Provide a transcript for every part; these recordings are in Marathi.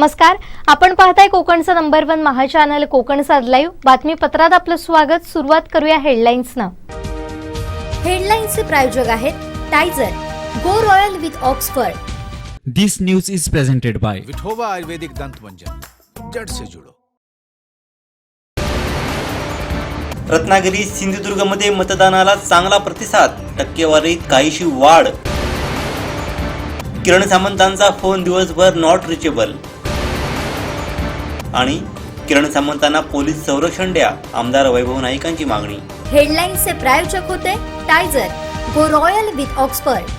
नमस्कार. आपण पाहताय कोकणचं number one Maha channel Kokan साध लाईव्ह बातमीपत्रात आपलं स्वागत. सुरुवात करूया हेडलाईन्सनं हेडलाईन्सचे प्रायोजक आहेत Tyzer go royal with Oxford This news is presented by Vithoba Ayurvedic Dant Manjan जड़ से जुड़ो. रत्नागिरी सिंधुदुर्गमध्ये मतदानाला चांगला प्रतिसाद. टक्केवारीत काहीशी वाढ. किरण सामंतांचा फोन दिवसभर नॉट रिचेबल आणि किरण सामंतांना पोलीस संरक्षण द्या आमदार वैभव नाईकांची मागणी. हेडलाईन्सचे प्रायोजक होते टायझर go royal with Oxford.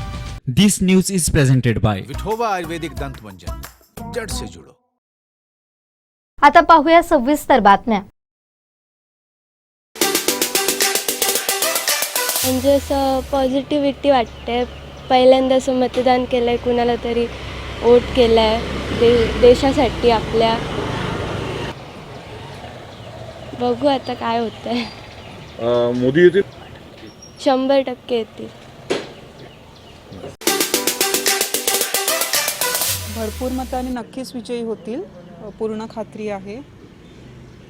This news is presented by Vithoba Ayurvedic Dant Manjan जड़ से जुड़ो आता पाहूया सविस्तर बातम्या. म्हणजे असं पॉझिटिव्हिटी वाटते. पहिल्यांदा असं मतदान केलं आहे कुणाला तरी वोट केला आहे दे देशासाठी आपल्या बघू आता काय होतं आहे अ, मोदी येतील? शंभर टक्के येतील. भरपूर मताने नक्कीच विजयी होतील. अ, पूर्ण खात्री आहे.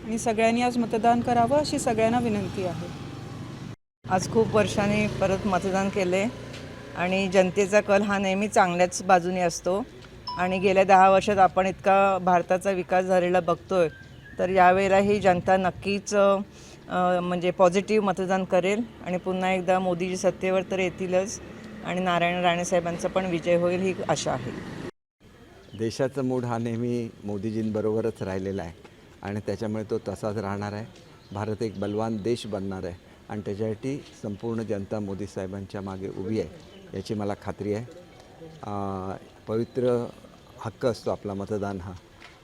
आणि सगळ्यांनी आज मतदान करावं अशी सगळ्यांना विनंती आहे. आज खूप वर्षांनी परत मतदान केले आणि जनतेचा कल हा नेहमी चांगल्याच बाजूने असतो. आणि गेल्या दहा वर्षात आपण इतका भारताचा विकास झालेला बघतोय. तर यावेळेलाही जनता नक्कीच म्हणजे पॉझिटिव्ह मतदान करेल आणि पुन्हा एकदा मोदीजी सत्तेवर तर येतीलच आणि नारायण राणेसाहेबांचा पण विजय होईल ही आशा आहे. देशाचा मूड हा नेहमी मोदीजींबरोबरच राहिलेला आहे आणि त्याच्यामुळे तो तसाच राहणार आहे. भारत एक बलवान देश बनणार आहे आणि त्याच्यासाठी संपूर्ण जनता मोदी साहेबांच्या मागे उभी आहे याची मला खात्री आहे. पवित्र हक्क असतो आपला मतदान हा.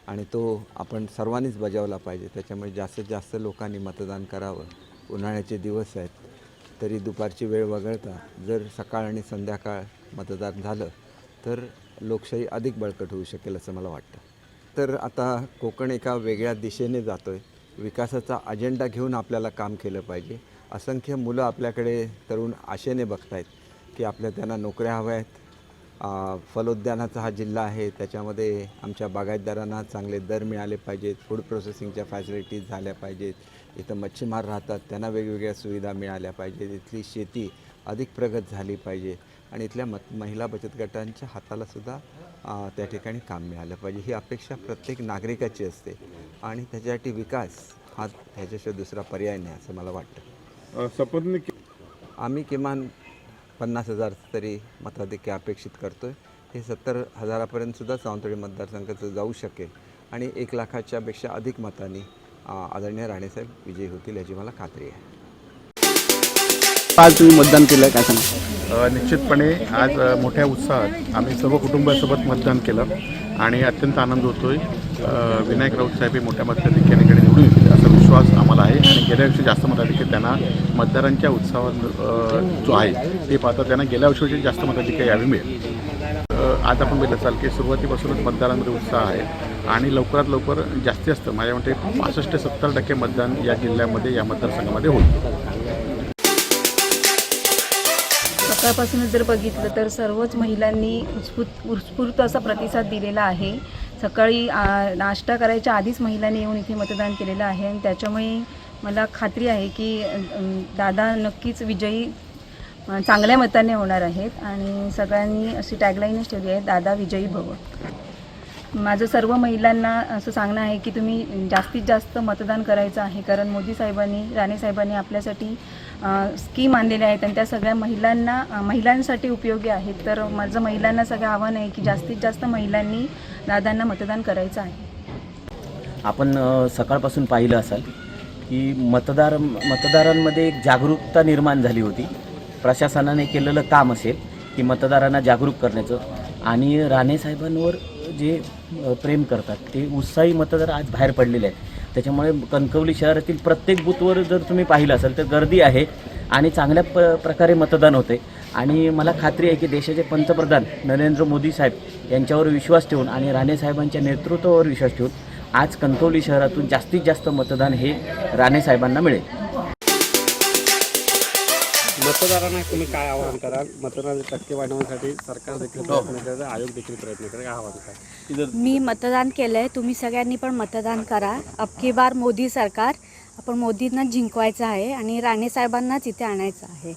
आणि तो आपण सर्वांनीच बजावला पाहिजे. त्याच्यामुळे जास्तीत जास्त लोकांनी मतदान करावं. उन्हाळ्याचे दिवस आहेत तरी दुपारची वेळ वगळता जर सकाळ आणि संध्याकाळ मतदान झालं तर लोकशाही अधिक बळकट होऊ शकेल असं मला वाटतं. तर आता कोकण एका वेगळ्या दिशेने जातो आहे विकासाचा अजेंडा घेऊन आपल्याला काम केलं पाहिजे. असंख्य मुलं आपल्याकडे तरुण आशेने बघतायत की आपल्या त्यांना नोकऱ्या हव्या आहेत फलोद्यानाचा हा जिल्हा आहे. त्याच्यामध्ये आमच्या बागायतदारांना चांगले दर मिळाले पाहिजेत. फूड प्रोसेसिंगच्या फॅसिलिटीज झाल्या पाहिजेत. इथं मच्छीमार राहतात. त्यांना वेगवेगळ्या सुविधा मिळाल्या पाहिजेत. इथली शेती अधिक प्रगत झाली पाहिजे. आणि इथल्या मत महिला बचत गटांच्या हातालासुद्धा त्या ठिकाणी काम मिळालं पाहिजे. ही अपेक्षा प्रत्येक नागरिकाची असते. आणि त्याच्यासाठी विकास हा ह्याच्याशिवाय दुसरा पर्याय नाही असं मला वाटतं. के- आम्ही किमान पन्नास हजार तरी मताधिक्य अपेक्षित करतो आहे हे सत्तर हजारापर्यंत सुद्धा सावंतवाडी मतदारसंघाचं जाऊ शकेल. आणि एक लाखाच्या पेक्षा अधिक मतांनी आ, आदरणीय राणेसाहेब विजयी होतील याची मला खात्री आहे. आज तुम्ही मतदान केलं काय सांगा? निश्चितपणे आज मोठ्या उत्साहात आम्ही सर्व कुटुंबासोबत मतदान केलं आणि अत्यंत आनंद होतोय. विनायक राऊत साहेब हे मोठ्या मताधिक्याने निवडून येतील असा विश्वास आम्हाला आहे आणि गेल्यावर्षी जास्त मताधिक्य त्यांना मतदारांच्या उत्साहात जो आहे ते पाहता त्यांना गेल्या वर्षीची जास्त मताधिक्य यावी मिळेल. आज आपण बघितलं चाल की सुरुवातीपासूनच मतदारांमध्ये उत्साह आहे आणि लवकरात लवकर जास्तीत जास्त माझ्या म्हणते पासष्ट ते सत्तर टक्के मतदान या जिल्ह्यामध्ये या मतदारसंघामध्ये होईल. सकाळपासूनच जर बघितलं तर सर्वच महिलांनी उत्स्फूर्त उत्स्फूर्त असा प्रतिसाद दिलेला आहे. सकाळी नाश्ता करायच्या आधीच महिलांनी येऊन इथे मतदान केलेलं आहे आणि त्याच्यामुळे मला खात्री आहे की दादा नक्कीच विजयी चांगल्या मताने होणार आहेत आणि सगळ्यांनी अशी टॅगलाईनच ठेवली आहे दादा विजयी भव. माझं सर्व महिलांना असं सांगणं आहे की तुम्ही जास्तीत जास्त मतदान करायचं आहे. कारण मोदी साहेबांनी राणे साहेबांनी आपल्यासाठी स्कीम आणलेल्या आहेत आणि त्या सगळ्या महिलांना महिलांसाठी उपयोगी आहेत. तर माझं महिलांना सगळं आव्हान आहे की जास्तीत जास्त महिलांनी दादांना मतदान करायचं आहे. आपण सकाळपासून पाहिलं असाल की मतदार मतदारांमध्ये एक जागरूकता निर्माण झाली होती. प्रशासनाने केलेलं काम असेल की मतदारांना जागरूक करण्याचं. आणि राणे साहेबांवर जे प्रेम करतात ते उत्साही मतदार आज बाहेर पडलेले आहेत. त्याच्यामुळे कणकवली शहरातील प्रत्येक बूथवर जर तुम्ही पाहिलं असाल तर गर्दी आहे आणि चांगल्या प प्रकारे मतदान होते. आणि मला खात्री आहे की देशाचे पंतप्रधान नरेंद्र मोदी साहेब यांच्यावर विश्वास ठेवून आणि राणे साहेबांच्या नेतृत्वावर विश्वास ठेवून आज कणकवली शहरातून जास्तीत जास्त मतदान हे राणे साहेबांना मिळेल. मतदारांना तुम्ही काय आवाहन कराल? मतदार टक्के वाढवण्यासाठी सरकार देखील प्रयत्न करत आहे आयोग देखील प्रयत्न करत. आहे. काय आवाहन काय मी मतदान केलं आहे तुम्ही सगळ्यांनी पण मतदान करा. अबकी बार मोदी सरकार आपण मोदींना जिंकवायचं आहे आणि राणे साहेबांनाच इथे आणायचं आहे.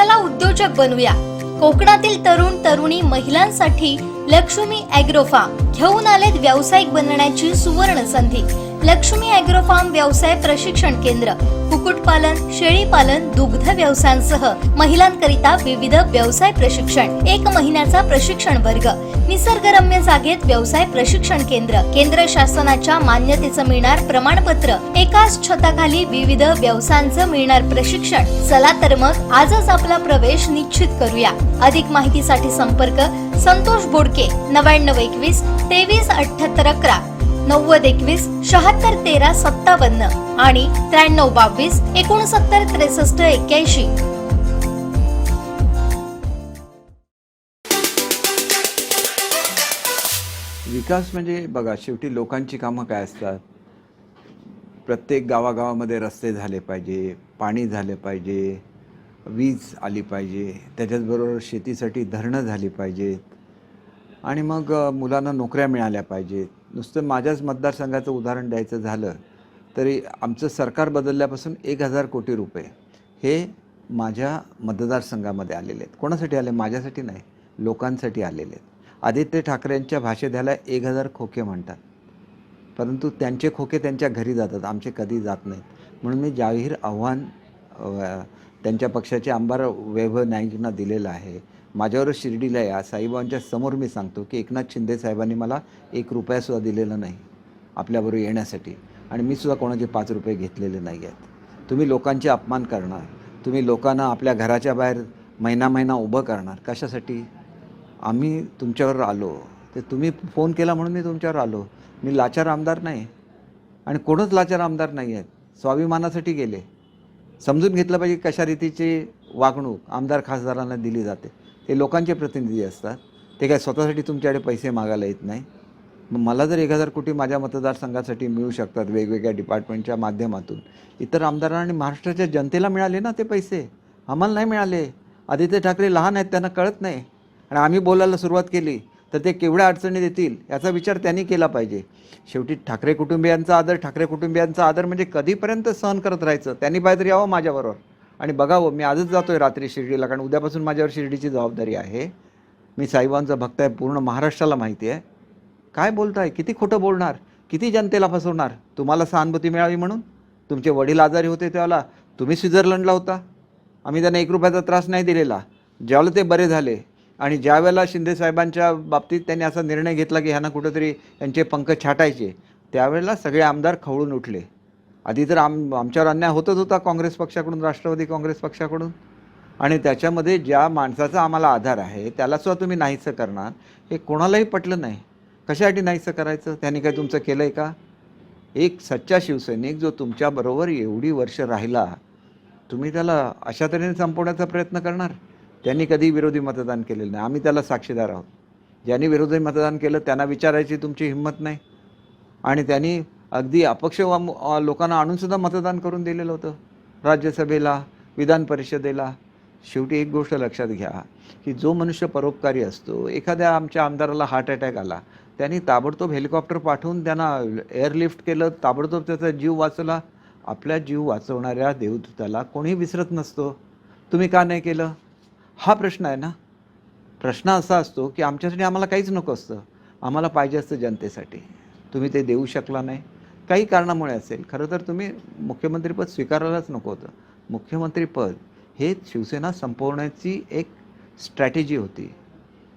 चला उद्योजक बनूया. कोकणातील तरुण तरुणी महिलांसाठी लक्ष्मी अॅग्रोफार्म घेऊन आलेत व्यावसायिक बनण्याची सुवर्ण संधी. लक्ष्मी अॅग्रोफार्म व्यवसाय प्रशिक्षण केंद्र कुक्कुटपालन शेळीपालन दुग्ध व्यवसायांसह महिलांकरिता विविध व्यवसाय प्रशिक्षण. एक महिन्याचा प्रशिक्षण वर्ग. निसर्गरम्य जागेत व्यवसाय प्रशिक्षण केंद्र. केंद्र शासनाच्या मान्यतेचं मिळणार प्रमाणपत्र. एकाच छताखाली विविध व्यवसायांचं मिळणार प्रशिक्षण. चला तर मग आजच आपला प्रवेश निश्चित करूया. अधिक माहितीसाठी संपर्क संतोष बोडके नव्याण्णव एकवीस तेवीस अठ्याहत्तर अकरा नव्वद एकवीस शहात्तर तेरा सत्तावन्न आणि त्र्याण्णव बावीस एकोणसत्तर त्रेसष्ट एक्क्याऐंशी. विकास म्हणजे बघा शेवटी लोकांची कामं काय असतात? प्रत्येक गावागावामध्ये रस्ते झाले पाहिजे पाणी झाले पाहिजे वीज आली पाहिजे त्याच्याचबरोबर शेतीसाठी धरणं झाली पाहिजेत. आणि मग मुलांना नोकऱ्या मिळाल्या पाहिजेत. नुसतं माझ्याच मतदारसंघाचं उदाहरण द्यायचं झालं तरी आमचं सरकार बदलल्यापासून एक हजार कोटी रुपये हे माझ्या मतदारसंघामध्ये आलेले आहेत. कोणासाठी आले? माझ्यासाठी नाही लोकांसाठी आलेले आहेत. आदित्य ठाकरेंच्या भाषेत ह्याला एक हजार खोके म्हणतात. परंतु त्यांचे खोके त्यांच्या घरी जातात आमचे कधी जात नाहीत. म्हणून मी जाहीर आव्हान त्यांच्या पक्षाचे आमदार वैभव नाईकना दिलेलं आहे. माझ्यावर शिर्डीला या. साईबाबांच्या समोर मी सांगतो की एकनाथ शिंदे साहेबांनी मला एक रुपयासुद्धा दिलेला नाही आपल्याबरोबर येण्यासाठी. आणि मी सुद्धा कोणाचे पाच रुपये घेतलेले नाही आहेत. तुम्ही लोकांचे अपमान करणार. तुम्ही लोकांना आपल्या घराच्या बाहेर महिना महिना उभं करणार. कशासाठी? आम्ही तुमच्यावर आलो. ते तुम्ही फोन केला म्हणून मी तुमच्यावर आलो. मी लाचार आमदार नाही. आणि कोणच लाचार आमदार नाही आहेत. स्वाभिमानासाठी गेले. समजून घेतलं पाहिजे कशा रीतीची वागणूक आमदार खासदारांना दिली जाते. ते लोकांचे प्रतिनिधी असतात. ते काय स्वतःसाठी तुमच्याकडे पैसे मागायला येत नाही. मग मला जर एक हजार कोटी माझ्या मतदारसंघासाठी मिळू शकतात वेगवेगळ्या डिपार्टमेंटच्या माध्यमातून इतर आमदारांना आणि महाराष्ट्राच्या जनतेला मिळाले ना ते पैसे? आम्हाला नाही मिळाले. आदित्य ठाकरे लहान आहेत त्यांना कळत नाही. आणि आम्ही बोलायला सुरुवात केली तर ते केवढ्या अडचणी देतील याचा विचार त्यांनी केला पाहिजे. शेवटी ठाकरे कुटुंबियांचा आदर ठाकरे कुटुंबियांचा आदर म्हणजे कधीपर्यंत सहन करत राहायचं? त्यांनी पाहिजे यावं माझ्याबरोबर. आणि बघावं मी आजच जातो आहे रात्री शिर्डीला कारण उद्यापासून माझ्यावर शिर्डीची जबाबदारी आहे. मी साईबाबांचा भक्त आहे पूर्ण महाराष्ट्राला माहिती आहे. काय बोलताय? किती खोटं बोलणार? किती जनतेला फसवणार? तुम्हाला सहानुभूती मिळावी म्हणून? तुमचे वडील आजारी होते त्याला तुम्ही स्वित्झर्लंडला होता. आम्ही त्यांना एक रुपयाचा त्रास नाही दिलेला. ज्यावेळेला ते बरे झाले आणि ज्या वेळेला शिंदेसाहेबांच्या बाबतीत त्यांनी असा निर्णय घेतला की ह्यांना कुठंतरी यांचे पंख छाटायचे त्यावेळेला सगळे आमदार खवळून उठले. आधी तर आम आमच्यावर अन्याय होतच होता काँग्रेस पक्षाकडून राष्ट्रवादी काँग्रेस पक्षाकडून. आणि त्याच्यामध्ये ज्या माणसाचा आम्हाला आधार आहे त्यालासुद्धा तुम्ही नाहीसं करणार हे कोणालाही पटलं नाही. कशासाठी नाहीसं करायचं? त्यांनी काय तुमचं केलं आहे का? एक सच्चा शिवसैनिक जो तुमच्याबरोबर एवढी वर्ष राहिला तुम्ही त्याला अशा तऱ्हेने संपवण्याचा प्रयत्न करणार? त्यांनी कधी विरोधी मतदान केलेलं नाही. आम्ही त्याला साक्षीदार आहोत. ज्यांनी विरोधी मतदान केलं त्यांना विचारायची तुमची हिंमत नाही. आणि त्यांनी अगदी अपक्ष लोकांना आणूनसुद्धा मतदान करून दिलेलं होतं. राज्यसभेला विधान परिषदेला. शेवटी एक गोष्ट लक्षात घ्या की जो मनुष्य परोपकारी असतो एखाद्या आमच्या आमदाराला हार्ट अटॅक आला त्यांनी ताबडतोब हेलिकॉप्टर पाठवून त्यांना एअरलिफ्ट केलं ताबडतोब त्याचा जीव वाचला आपल्या जीव वाचवणाऱ्या देवदूताला कोणी विसरत नसतो. तुम्ही का नाही केलं? हा प्रश्न आहे ना. प्रश्न असा असतो की आमच्यासाठी आम्हाला काहीच नको असतं. आम्हाला पाहिजे असतं जनतेसाठी. तुम्ही ते देऊ शकला नाही. काही कारणामुळे असेल. खरं तर तुम्ही मुख्यमंत्रीपद स्वीकारायलाच नको होतं. मुख्यमंत्रीपद हे शिवसेना संपवण्याची एक स्ट्रॅटेजी होती.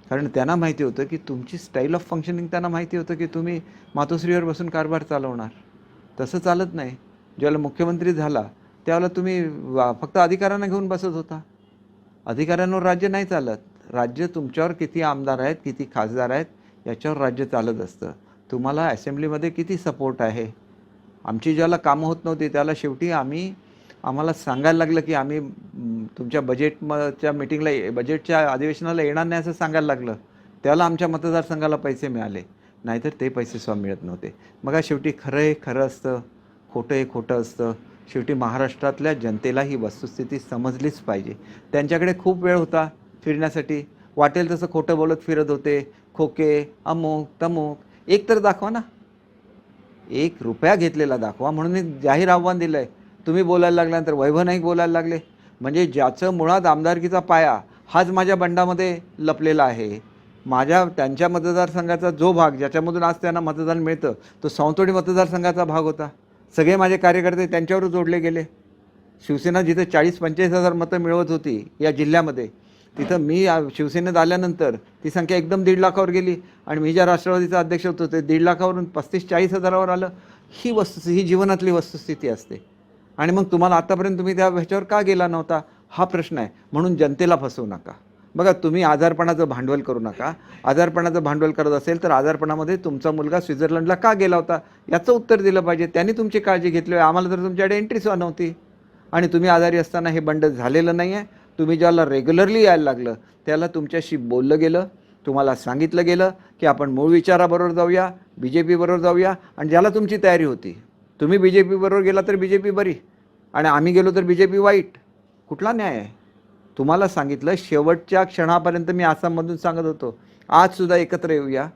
कारण त्यांना माहिती होतं की तुमची स्टाईल ऑफ फंक्शनिंग त्यांना माहिती होतं की तुम्ही मातोश्रीवर बसून कारभार चालवणार. तसं चालत नाही. ज्यावेळेला मुख्यमंत्री झाला त्यावेळेला तुम्ही वा- फक्त अधिकाऱ्यांना घेऊन बसत होता. अधिकाऱ्यांवर राज्य नाही चालत. राज्य तुमच्यावर किती आमदार आहेत किती खासदार आहेत याच्यावर राज्य चालत असतं. तुम्हाला असेंब्लीमध्ये किती सपोर्ट आहे? आमची ज्याला कामं होत नव्हती त्याला शेवटी आम्ही आम्हाला सांगायला लागलं की आम्ही तुमच्या बजेटच्या मिटिंगला बजेटच्या अधिवेशनाला येणार नाही असं सांगायला लागलं. त्याला आमच्या मतदारसंघाला पैसे मिळाले. नाहीतर ते पैसे सुद्धा मिळत नव्हते. मग शेवटी खरं हे खरं असतं. खोटं हे खोटं असतं. शेवटी महाराष्ट्रातल्या जनतेला ही वस्तुस्थिती समजलीच पाहिजे. त्यांच्याकडे खूप वेळ होता फिरण्यासाठी. वाटेल तसं खोटं बोलत फिरत होते. खोके अमुक तमुक. एक तर दाखवा ना. एक रुपया घेतलेला दाखवा म्हणून मी जाहीर आव्हान दिलं आहे तुम्ही बोलायला लागल्यानंतर वैभव नाईक बोलायला लागले. म्हणजे ज्याचं मुळात आमदारकीचा पाया हाच माझ्या बंडामध्ये लपलेला आहे. माझ्या त्यांच्या मतदारसंघाचा जो भाग ज्याच्यामधून आज त्यांना मतदान मिळतं तो सावंतवाडी मतदारसंघाचा भाग होता. सगळे माझे कार्यकर्ते त्यांच्यावर जोडले गेले. शिवसेना जिथे चाळीस पंचेचाळीस हजार मतं मिळवत होती या जिल्ह्यामध्ये तिथं मी शिवसेनेत आल्यानंतर ती संख्या एकदम दीड लाखावर गेली. आणि मी ज्या राष्ट्रवादीचा अध्यक्ष होतो ते दीड लाखावरून पस्तीस चाळीस हजारावर आलं. ही वस्तू ही जीवनातली वस्तुस्थिती असते. आणि मग तुम्हाला आतापर्यंत तुम्ही त्या ह्याच्यावर का गेला नव्हता? हा प्रश्न आहे. म्हणून जनतेला फसवू नका. बघा तुम्ही आजारपणाचं भांडवल करू नका. आजारपणाचं भांडवल करत असेल तर आजारपणामध्ये तुमचा मुलगा स्वित्झर्लंडला का गेला होता? याचं उत्तर दिलं पाहिजे. त्यांनी तुमची काळजी घेतली आम्हाला तर तुमच्याकडे एंट्री सुद्धा नव्हती. आणि तुम्ही आजारी असताना हे बंड झालेलं नाही आहे तुम्ही ज्याला रेग्युलरली यायला लागलं त्याला तुमच्याशी बोललं गेलं तुम्हाला सांगितलं गेलं की आपण मूळ विचाराबरोबर जाऊया बी जे पीबरोबर जाऊया आणि ज्याला तुमची तयारी होती. तुम्ही बी जे पीबरोबर गेला तर बी जे पी बरी. आणि आम्ही गेलो तर बी जे पी वाईट. कुठला न्याय आहे? तुम्हाला सांगितलं शेवटच्या क्षणापर्यंत मी आसाममधून सांगत होतो. आजसुद्धा एकत्र येऊया.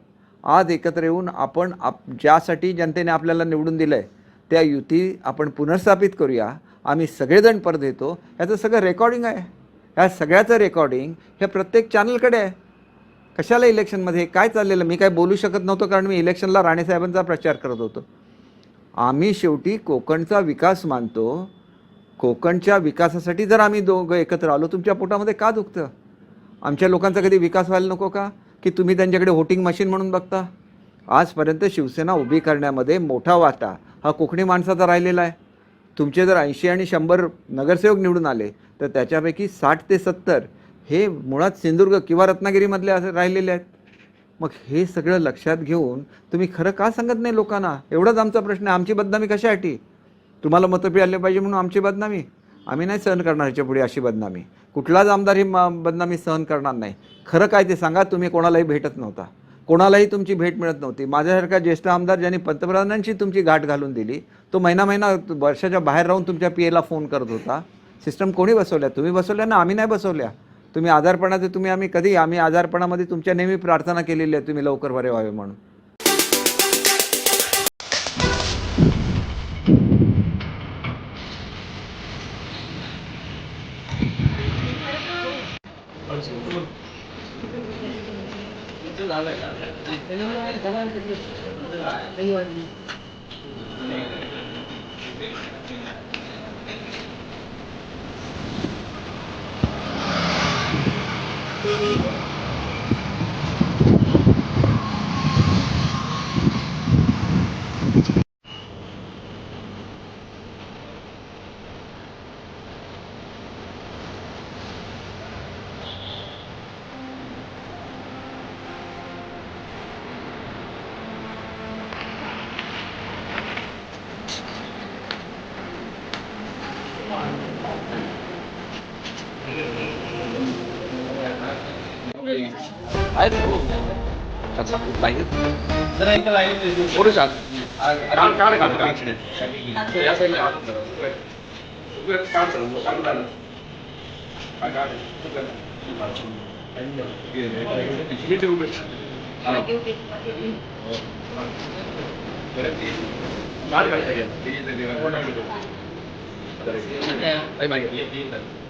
आज एकत्र येऊन आपण आप ज्यासाठी जनतेने आपल्याला निवडून दिलं आहे त्या युती आपण पुनर्स्थापित करूया. आम्ही सगळेजण परत येतो. याचं सगळं रेकॉर्डिंग आहे. ह्या सगळ्याचं रेकॉर्डिंग हे प्रत्येक चॅनलकडे आहे. कशाला इलेक्शनमध्ये? काय चाललेलं? मी काय बोलू शकत नव्हतो कारण मी इलेक्शनला राणेसाहेबांचा प्रचार करत होतो. आम्ही शेवटी कोकणचा विकास मानतो. कोकणच्या विकासासाठी जर आम्ही दोघं एकत्र आलो तुमच्या पोटामध्ये का दुखतं? आमच्या लोकांचा कधी विकास व्हायला नको का? की तुम्ही त्यांच्याकडे व्होटिंग मशीन म्हणून बघता? आजपर्यंत शिवसेना उभी करण्यामध्ये मोठा वाटा हा कोकणी माणसाचा राहिलेला आहे. तुमचे जर ऐंशी आणि शंभर नगरसेवक निवडून आले तर त्याच्यापैकी साठ ते सत्तर हे मुळात सिंधुदुर्ग किंवा रत्नागिरीमधले असे राहिलेले आहेत. मग हे सगळं लक्षात घेऊन तुम्ही खरं का सांगत नाही लोकांना? एवढाच आमचा प्रश्न आहे. आमची बदनामी कशासाठी? तुम्हाला मतं मिळाले पाहिजे म्हणून आमची बदनामी. आम्ही नाही सहन करणार ह्याच्या पुढे अशी बदनामी. कुठलाच आमदार ही बदनामी सहन करणार नाही. खरं काय ते सांगा तुम्ही कोणालाही भेटत नव्हता. कोणालाही तुमची भेट मिळत नव्हती. माझ्यासारखा ज्येष्ठ आमदार ज्यांनी पंतप्रधानांची तुमची गाठ घालून दिली तो महिना महिना वर्षाच्या बाहेर राहून तुमच्या पी एला फोन करत होता. सिस्टम कोणी बसवल्या? तुम्ही बसवल्या ना? आम्ही नाही बसवल्या. तुम्ही आजारपणाचे तुम्ही आम्ही कधी आम्ही आजारपणामध्ये तुमच्या नेहमी प्रार्थना केलेली आहे तुम्ही लवकर बरे व्हावे म्हणून. 哎呦我的 Terima kasih.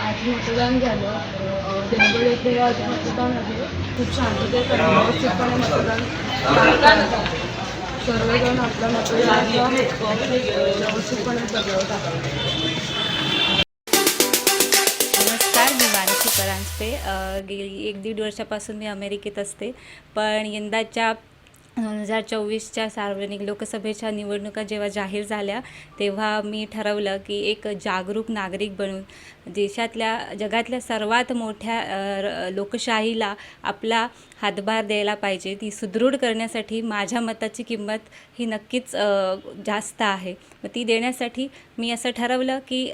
아직 뜨다는 게 아니라 냉동에 돼야지 뜨다는 게 고추 안 뜨게 따라 먹었을 거라는 그런 말까지 हक्क व्यवस्थितपणे बजावत आहेत. नमस्कार मी मानसी परांजपे. गेली एक दीड वर्षापासून मी अमेरिकेत असते. पण यंदाच्या दोन हजार चोवीसच्या सार्वजनिक लोकसभेच्या निवडणुका जेव्हा जाहीर झाल्या तेव्हा मी ठरवलं की एक जागरूक नागरिक बनून देशातल्या जगातल्या सर्वात मोठ्या र- लोकशाहीला आपला हातभार द्यायला पाहिजे. ती सुदृढ करण्यासाठी माझ्या मताची किंमत ही नक्कीच जास्त आहे. मग ती देण्यासाठी मी असं ठरवलं की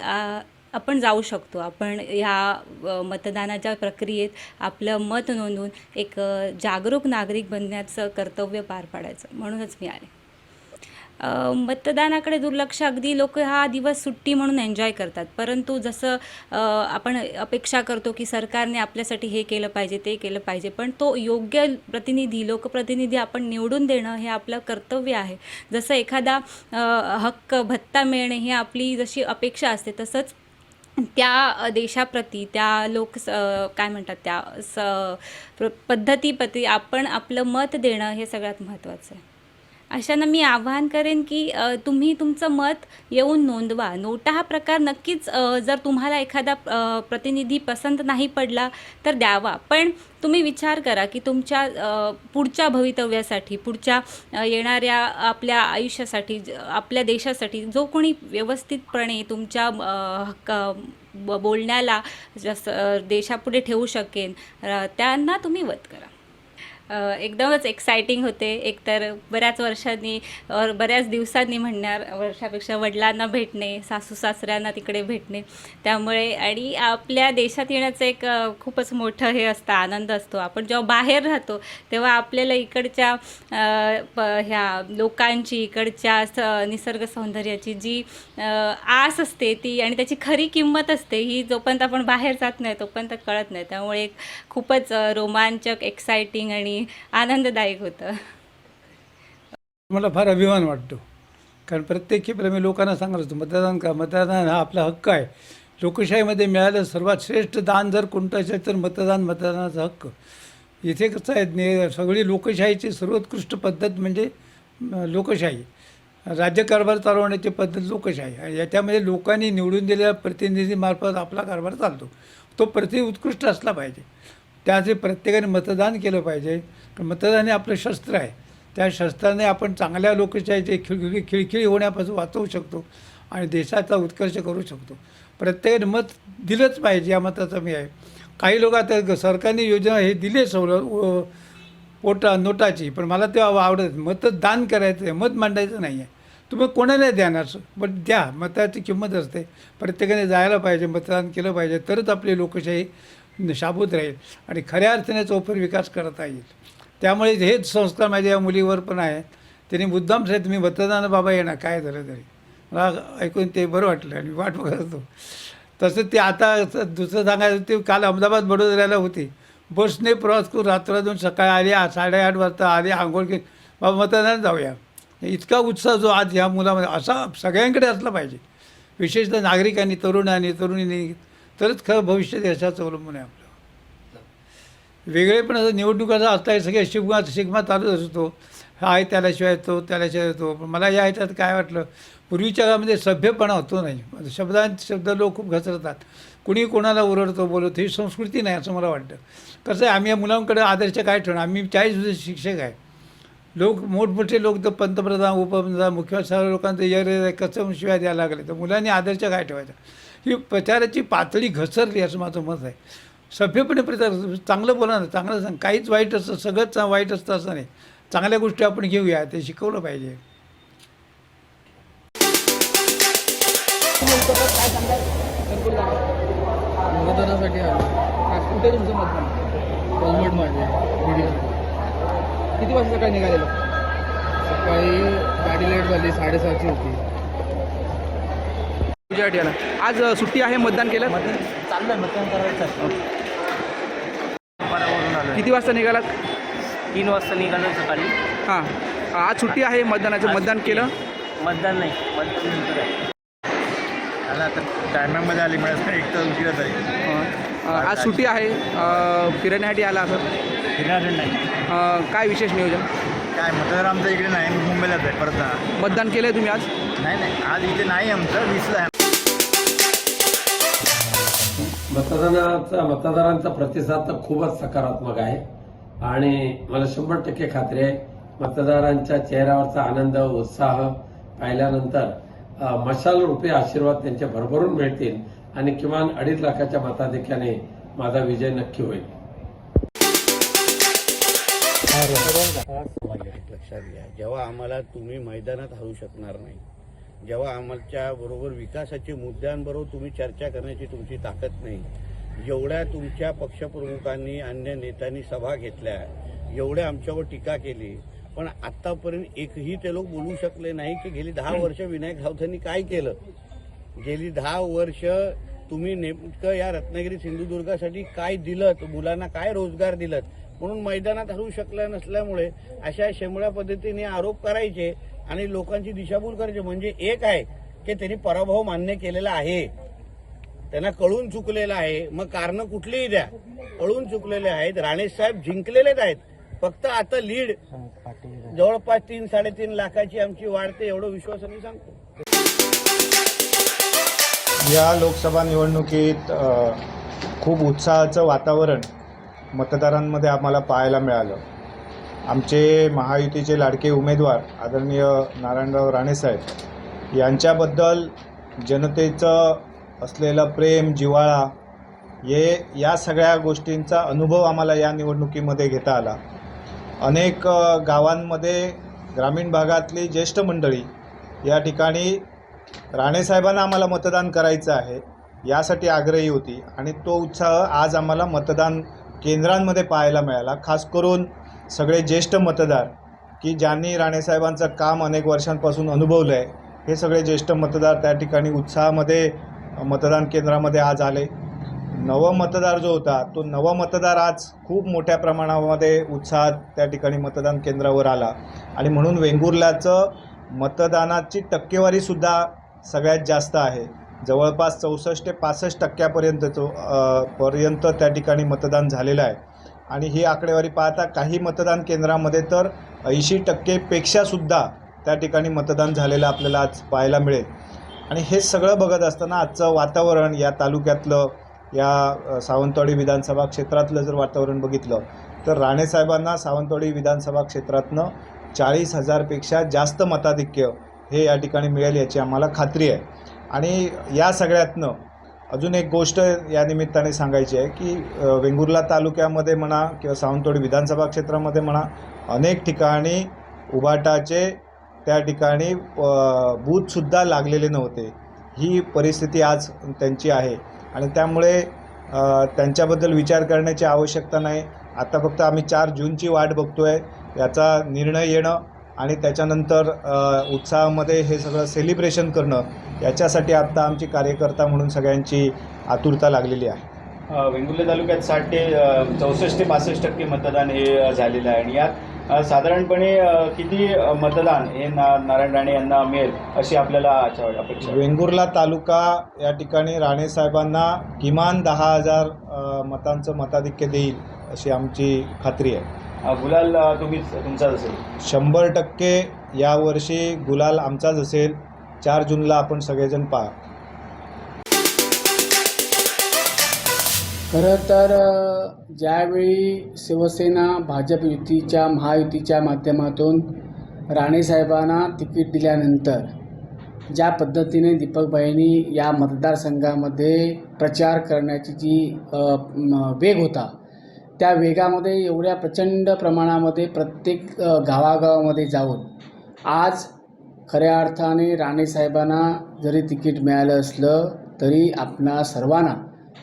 आपण जाऊ शकतो. आपण ह्या मतदानाच्या प्रक्रियेत आपलं मत नोंदवून एक जागरूक नागरिक बनण्याचं कर्तव्य पार पाडायचं. म्हणूनच मी आले. मतदानाकडे दुर्लक्ष अगदी लोक हा दिवस सुट्टी म्हणून एन्जॉय करतात. परंतु जसं आपण अपेक्षा करतो की सरकारने आपल्यासाठी हे केलं पाहिजे ते केलं पाहिजे पण तो योग्य प्रतिनिधी लोकप्रतिनिधी आपण निवडून देणं हे आपलं कर्तव्य आहे. जसं एखादा हक्क भत्ता मिळणे ही आपली जशी अपेक्षा असते तसंच त्या देशाप्रती त्या लोक स- काय म्हणतात त्या स प्र पद्धतीप्रती आपण आपलं मत देणं हे सगळ्यात महत्त्वाचं आहे. अशांना मी आवाहन करेन की तुम्ही तुमचं मत येऊन नोंदवा. नोटा हा प्रकार नक्कीच जर तुम्हाला एखादा प्रतिनिधी पसंत नाही पडला तर द्यावा. पण तुम्ही विचार करा की तुमच्या पुढच्या भवितव्यासाठी पुढच्या येणाऱ्या आपल्या आयुष्यासाठी ज- आपल्या देशासाठी जो कोणी व्यवस्थितपणे तुमच्या हक्क ब- बोलण्याला जस देशापुढे ठेवू शकेन त्यांना तुम्ही वध करा. एकदमच एक्सायटिंग होते. एकतर बऱ्याच वर्षांनी और बऱ्याच दिवसांनी म्हणणार वर्षापेक्षा वडिलांना भेटणे सासू सासऱ्यांना तिकडे भेटणे. त्यामुळे आणि आपल्या देशात येण्याचं एक खूपच मोठं हे असतं आनंद असतो. आपण जेव्हा बाहेर राहतो तेव्हा आपल्याला इकडच्या प- ह्या लोकांची इकडच्या स निसर्ग सौंदर्याची जी आस असते ती आणि त्याची खरी किंमत असते ही जोपर्यंत आपण बाहेर जात नाही तोपर्यंत कळत नाही. त्यामुळे एक खूपच रोमांचक एक्सायटिंग आणि आनंददायक होतं. मला फार अभिमान वाटतो. कारण प्रत्येक खेपेला मी लोकांना सांगत असतो मतदान का मतदान हा आपला हक्क आहे. लोकशाहीमध्ये मिळालं सर्वात श्रेष्ठ दान जर कोणतं असेल तर मतदान मतदानाचा हक्क. इथे कसं आहे ने सगळी लोकशाहीची सर्वोत्कृष्ट पद्धत म्हणजे लोकशाही. राज्यकारभार चालवण्याची पद्धत लोकशाही. आणि याच्यामध्ये लोकांनी निवडून दिलेल्या प्रतिनिधीमार्फत आपला कारभार चालतो. तो प्रति उत्कृष्ट असला पाहिजे. त्याचे प्रत्येकाने मतदान केलं पाहिजे. मतदान हे आपलं शस्त्र आहे. त्या शस्त्राने आपण चांगल्या लोकशाहीचे खिळखिळी खिळखिळी होण्यापासून वाचवू शकतो आणि देशाचा उत्कर्ष करू शकतो. प्रत्येकाने मत दिलंच पाहिजे या मताचं मी आहे. काही लोक आता सरकारने योजना हे दिले सवलत पोटा नोटाची पण मला ते आवडत नाही. मतदान करायचं आहे मत मांडायचं नाही आहे. तुम्ही कोणाला देणार? पण द्या मताची किंमत असते. प्रत्येकाने जायला पाहिजे मतदान केलं पाहिजे. तरच आपली लोकशाही शाबूत राहील आणि खऱ्या अर्थाने चौफर विकास करता येईल. त्यामुळे हेच संस्कार माझ्या या मुलीवर पण आहे त्यांनी मुद्दाम साहेब तुम्ही मतदान बाबा येणार काय झालं तरी. मला ऐकून ते बरं वाटलं आणि वाट बघत होतो. तसं ते आता दुसरं सांगायचं ते काल अहमदाबाद बडोदऱ्याला होती. बसने प्रवास करून रात्रातून सकाळी आले साडेआठ वाजता आले आंघोळ घेऊन बाबा मतदान जाऊया. इतका उत्साह जो आज ह्या मुलामध्ये असा सगळ्यांकडे असला पाहिजे. विशेषतः नागरिकांनी तरुणांनी तरुणींनी तरच खरं भविष्य देशाचं अवलंबून आहे आपलं. वेगळेपण असं निवडणुकाचा असता सगळे शिगमा शिगमा चालूच असतो. हा आहे त्याल्याशिवाय येतो त्याल्याशिवाय येतो पण मला या ह्याच्यात काय वाटलं पूर्वीच्या काळामध्ये सभ्यपणा होतो नाही. शब्दांत शब्द लोक खूप घसरतात. कुणी कोणाला ओरडतो बोलतो ही संस्कृती नाही असं मला वाटतं. कसं आहे आम्ही या मुलांकडे आदर्श काय ठेवणार? आम्ही चाळीस दिवस शिक्षक आहे. लोक मोठमोठे लोक तर पंतप्रधान उपप्रधान मुख्यमंत्री सर्व लोकांचं यर कसं शिवाय द्यायला लागले? तर मुलांनी आदर्श काय ठेवायचा? ही प्रचाराची पातळी घसरली असं माझं मत आहे. सभ्यपणे प्रचार चांगलं बोला ना चांगलं सांग. काहीच वाईट असतं सगळंच वाईट असतं असं नाही. चांगल्या गोष्टी आपण घेऊया ते शिकवलं पाहिजे. मतदानासाठी कुठे तुमचं मतदान? किती वाजता सकाळी निघालेलं? सकाळी गाडी लेट झाली साडेसहाची होती. आज सुट्टी आहे मतदान केलं. चाललंय मतदान करायचं किती वाजता निघालात? तीन वाजता निघालो सकाळी. हां. आज सुट्टी आहे मतदानाचं. मतदान केलं? मतदान नाही. मतदान नंतर आहे. मला आता टायमिंगमध्ये आली मिळत नाही. एक तर उशिरा जाईल आज सुट्टी आहे. अ, फिरण्यासाठी आला असं? फिरणार नाही. अ, काय विशेष नियोजन? काय मतदार आमचं इकडे नाही मुंबईलाच आहे परत जाणार मतदान केलं आहे तुम्ही आज? नाही नाही. आज इथे नाही आमचं वीसला आहे. मतदानाचा मतदारांचा प्रतिसाद तर खूपच सकारात्मक आहे. आणि मला शंभर टक्के खात्री आहे मतदारांच्या चेहऱ्यावरचा आनंद उत्साह पाहिल्यानंतर मशाल रुपये आशीर्वाद त्यांचे भरभरून मिळतील आणि किमान अडीच लाखाच्या मताधिक्याने माझा विजय नक्की होईल. लक्षात घ्या. जेव्हा आम्हाला तुम्ही मैदानात हरू शकणार नाही जेव्हा आम्हाला बरोबर विकासाच्या मुद्द्यांबरोबर तुम्ही चर्चा करण्याची तुमची ताकद नाही एवढ्या तुमच्या पक्षप्रमुखांनी अन्य नेत्यांनी सभा घेतल्या एवढ्या आमच्यावर टीका केली. पण आतापर्यंत एकही ते लोक बोलू शकले नाही की गेली दहा वर्ष विनायक राऊतांनी काय केलं? गेली दहा वर्ष तुम्ही नेमकं या रत्नागिरी सिंधुदुर्गासाठी काय दिलं मुलांना काय रोजगार दिलं म्हणून मैदानात हरवू शकल्या नसल्यामुळे अशा शेंबळ्या पद्धतीने आरोप करायचे आणि लोकांची दिशाभूल करायची. म्हणजे एक आहे की त्यांनी पराभव मान्य केलेला आहे. त्यांना कळून चुकलेलं आहे. मग कारण कुठलीही द्या. कळून चुकलेले आहेत. राणे साहेब जिंकलेलेच आहेत. फक्त आता लीड जवळपास तीन साडेतीन लाखाची आमची वाढते एवढं विश्वासाने सांगतो. या लोकसभा निवडणुकीत खूप उत्साहाचं वातावरण मतदारांमध्ये आम्हाला पाहायला मिळालं. आमचे महायुतीचे लाडके उमेदवार आदरणीय नारायणराव राणेसाहेब यांच्याबद्दल जनतेचं असलेलं प्रेम जिव्हाळा हे या सगळ्या गोष्टींचा अनुभव आम्हाला या निवडणुकीमध्ये घेता आला. अनेक गावांमध्ये ग्रामीण भागातली ज्येष्ठ मंडळी या ठिकाणी राणेसाहेबांना आम्हाला मतदान करायचं आहे यासाठी आग्रही होती आणि तो उत्साह आज आम्हाला मतदान केंद्रांमध्ये पाहायला मिळाला खास करून सगळे ज्येष्ठ मतदार की ज्यांनी राणेसाहेबांचं काम अनेक वर्षांपासून अनुभवलं आहे हे सगळे ज्येष्ठ मतदार त्या ठिकाणी उत्साहामध्ये मतदान केंद्रामध्ये आज आले. नवमतदार जो होता तो नवमतदार आज खूप मोठ्या प्रमाणामध्ये उत्साहात त्या ठिकाणी मतदान केंद्रावर आला. आणि म्हणून वेंगुर्ल्याचं मतदानाची टक्केवारीसुद्धा सगळ्यात जास्त आहे. जवळपास चौसष्ट ते पासष्ट टक्क्यापर्यंतचं पर्यंत त्या ठिकाणी मतदान झालेलं आहे. आणि ही आकडेवारी पाहता काही मतदान केंद्रामध्ये तर ऐंशी टक्केपेक्षासुद्धा त्या ठिकाणी मतदान झालेलं आपल्याला आज पाहायला मिळेल. आणि हे सगळं बघत असताना आजचं वातावरण या तालुक्यातलं या सावंतवाडी विधानसभा क्षेत्रातलं जर वातावरण बघितलं तर राणेसाहेबांना सावंतवाडी विधानसभा क्षेत्रातनं चाळीस हजारपेक्षा जास्त मताधिक्य हे या ठिकाणी मिळेल याची आम्हाला खात्री आहे. आणि या सगळ्यातनं अजून एक गोष्ट या निमित्ताने सांगायची आहे की वेंगुर्ला तालुक्यामध्ये म्हणा किंवा सावंतवाडी विधानसभा क्षेत्रामध्ये म्हणा अनेक ठिकाणी उभाटाचे त्या ठिकाणी बूथसुद्धा लागलेले नव्हते. ही परिस्थिती आज त्यांची आहे. आणि त्यामुळे त्यांच्याबद्दल विचार करण्याची आवश्यकता नाही. आता फक्त आम्ही चार जूनची वाट बघतो आहे याचा निर्णय येणं आणि त्याच्यानंतर उत्साहामध्ये हे सगळं सेलिब्रेशन करणं याच्यासाठी आत्ता आमची कार्यकर्ता म्हणून सगळ्यांची आतुरता लागलेली आहे. वेंगुर्ले तालुक्यात साठ ते चौसष्ट ते पासष्ट टक्के मतदान हे झालेलं आहे. आणि यात साधारणपणे किती मतदान हे ना नारायण राणे यांना मिळेल अशी आपल्याला अपेक्षा. वेंगुर्ला तालुका या ठिकाणी राणेसाहेबांना किमान दहा हजार मतांचं मताधिक्य देईल अशी आमची खात्री आहे. गुलाल अ, तुम्हीच तुमचाच असेल. शंभर टक्के यावर्षी गुलाल आमचाच असेल. चार जूनला आपण सगळेजण पहा. खरं तर ज्यावेळी शिवसेना भाजप युतीच्या महायुतीच्या माध्यमातून राणेसाहेबांना तिकीट दिल्यानंतर ज्या पद्धतीने दीपकबाईंनी या मतदारसंघामध्ये प्रचार करण्याची जी वेग होता त्या वेगामध्ये एवढ्या प्रचंड प्रमाणामध्ये प्रत्येक गावागावामध्ये जाऊन आज खऱ्या अर्थाने राणेसाहेबांना जरी तिकीट मिळालं असलं तरी आपणा सर्वांना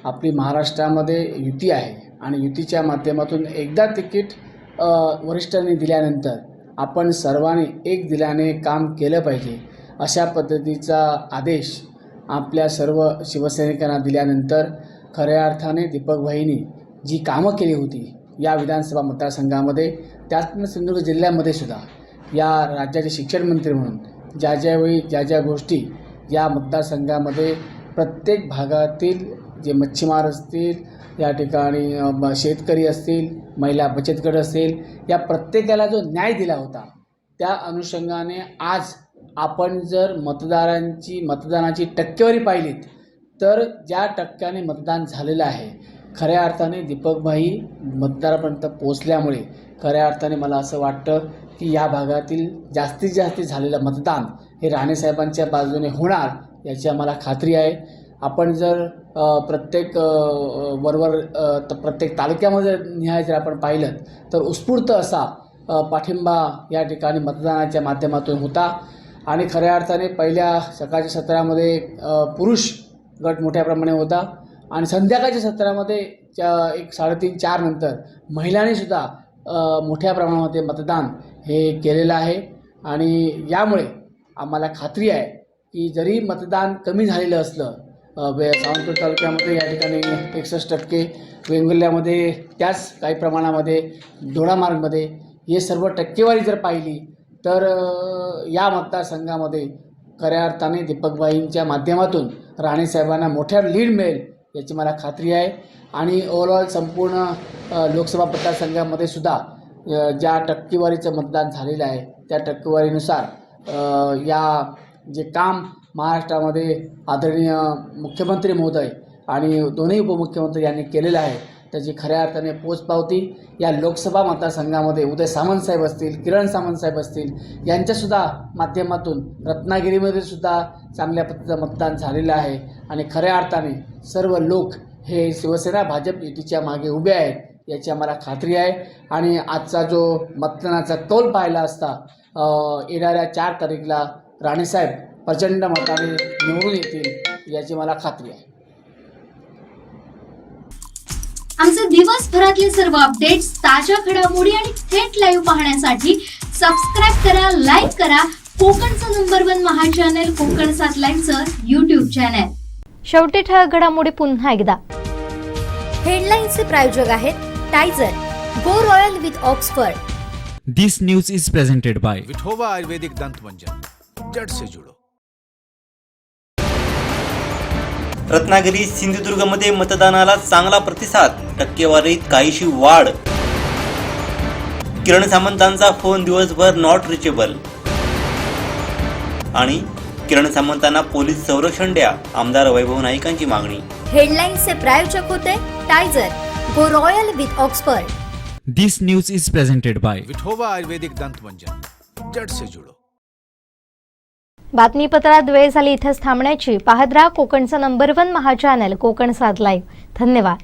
आपली महाराष्ट्रामध्ये युती आहे आणि युतीच्या माध्यमातून एकदा तिकीट वरिष्ठांनी दिल्यानंतर आपण सर्वांनी एक दिल्याने काम केलं पाहिजे अशा पद्धतीचा आदेश आपल्या सर्व शिवसैनिकांना दिल्यानंतर खऱ्या अर्थाने दीपकभाईंनी जी कामं केली होती या विधानसभा मतदारसंघामध्ये त्यातून सिंधुदुर्ग जिल्ह्यामध्ये सुद्धा या राज्याचे शिक्षण मंत्री म्हणून ज्या ज्यावेळी ज्या ज्या गोष्टी या मतदारसंघामध्ये प्रत्येक भागातील जे मच्छीमार असतील या ठिकाणी शेतकरी असतील महिला बचत गट असतील या प्रत्येकाला जो न्याय दिला होता त्या अनुषंगाने आज आपण जर मतदारांची मतदानाची टक्केवारी पाहिलीत तर ज्या टक्क्याने मतदान झालेलं आहे खऱ्या अर्थाने दीपकभाई मतदारापर्यंत पोचल्यामुळे खऱ्या अर्थाने मला असं वाटतं की या भागातील जास्तीत जास्त झालेलं मतदान हे राणेसाहेबांच्या बाजूने होणार याची आम्हाला खात्री आहे. आपण जर प्रत्येक वरवर प्रत्येक तालुक्यामध्ये निहाय जर आपण पाहिलं तर उत्स्फूर्त असा पाठिंबा या ठिकाणी मतदानाच्या माध्यमातून होता. आणि खऱ्या अर्थाने पहिल्या सकाळच्या सत्रामध्ये पुरुष गट मोठ्या प्रमाणे होता. आणि संध्याकाळच्या सत्रामध्ये च्या- एक साडेतीन चार नंतर महिलांनी सुद्धा मोठ्या प्रमाणामध्ये मतदान हे केलेलं आहे. आणि यामुळे आम्हाला खात्री आहे की जरी मतदान कमी झालेलं असलं सावंतवाडी वे तालुक्यामध्ये या ठिकाणी एकसष्ट टक्के वेंगुर्ल्यामध्ये त्याच काही प्रमाणामध्ये दोडामार्गमध्ये हे सर्व टक्केवारी जर पाहिली तर या मतदारसंघामध्ये खऱ्या अर्थाने दीपकबाईंच्या माध्यमातून राणेसाहेबांना मोठ्या लीड मिळेल याची मला खात्री आहे. आणि ओव्हरऑल संपूर्ण लोकसभा मतदारसंघामध्ये सुद्धा ज्या टक्केवारीचं मतदान झालेलं आहे त्या टक्केवारीनुसार या जे काम महाराष्ट्रामध्ये आदरणीय मुख्यमंत्री महोदय आणि दोन्ही उपमुख्यमंत्री यांनी केलेलं आहे त्याची खऱ्या अर्थाने पोचपावती या लोकसभा मतदारसंघामध्ये उदय सामंतसाहेब असतील किरण सामंतसाहेब असतील यांच्यासुद्धा माध्यमातून रत्नागिरीमध्ये सुद्धा चांगल्या पद्धतीचं मतदान झालेलं आहे. आणि खऱ्या अर्थाने सर्व लोक हे शिवसेना भाजप युतीच्या मागे उभे आहेत याची आम्हाला खात्री आहे. आणि आजचा जो मतदानाचा कौल पाहिला असता येणाऱ्या चार तारीखला राणेसाहेब प्रचंड मताने निवडून येतील याची मला खात्री आहे. आमचे दिवसभरातले सर्व अपडेट्स ताज्या घडामोडी आणि थेट लाईव्ह पाहण्यासाठी सबस्क्राईब करा लाईक करा. कोकणचं नंबर वन महा चॅनल कोकण सात लाईनचं युट्यूब चॅनल शेवटी ठळक घडामोडी पुन्हा एकदा. हेडलाईन्सचे प्रायोजक आहेत टायझर go royal with Oxford This news is presented by Vithoba Ayurvedic Dant Manjan जट से जुड़ो. रत्नागिरी सिंधुदुर्गमध्ये मतदानाला चांगला प्रतिसाद टक्केवारीत काहीशी वाढ. किरण सामंतांचा फोन दिवसभर नॉट रिचेबल आणि किरण सामंतांना पोलीस संरक्षण द्या आमदार वैभव नाईकांची मागणी. हेडलाईन्सचे प्रायोजक होते टायझर go royal with Oxford This news is presented by Vithoba Ayurvedic Dant Manjan जट से जुड़ो. बातमीपत्रात वेळ झाली इथेच थांबण्याची. पाहत राहा कोकणचं नंबर वन महाचॅनल कोकण साथ लाईव्ह धन्यवाद.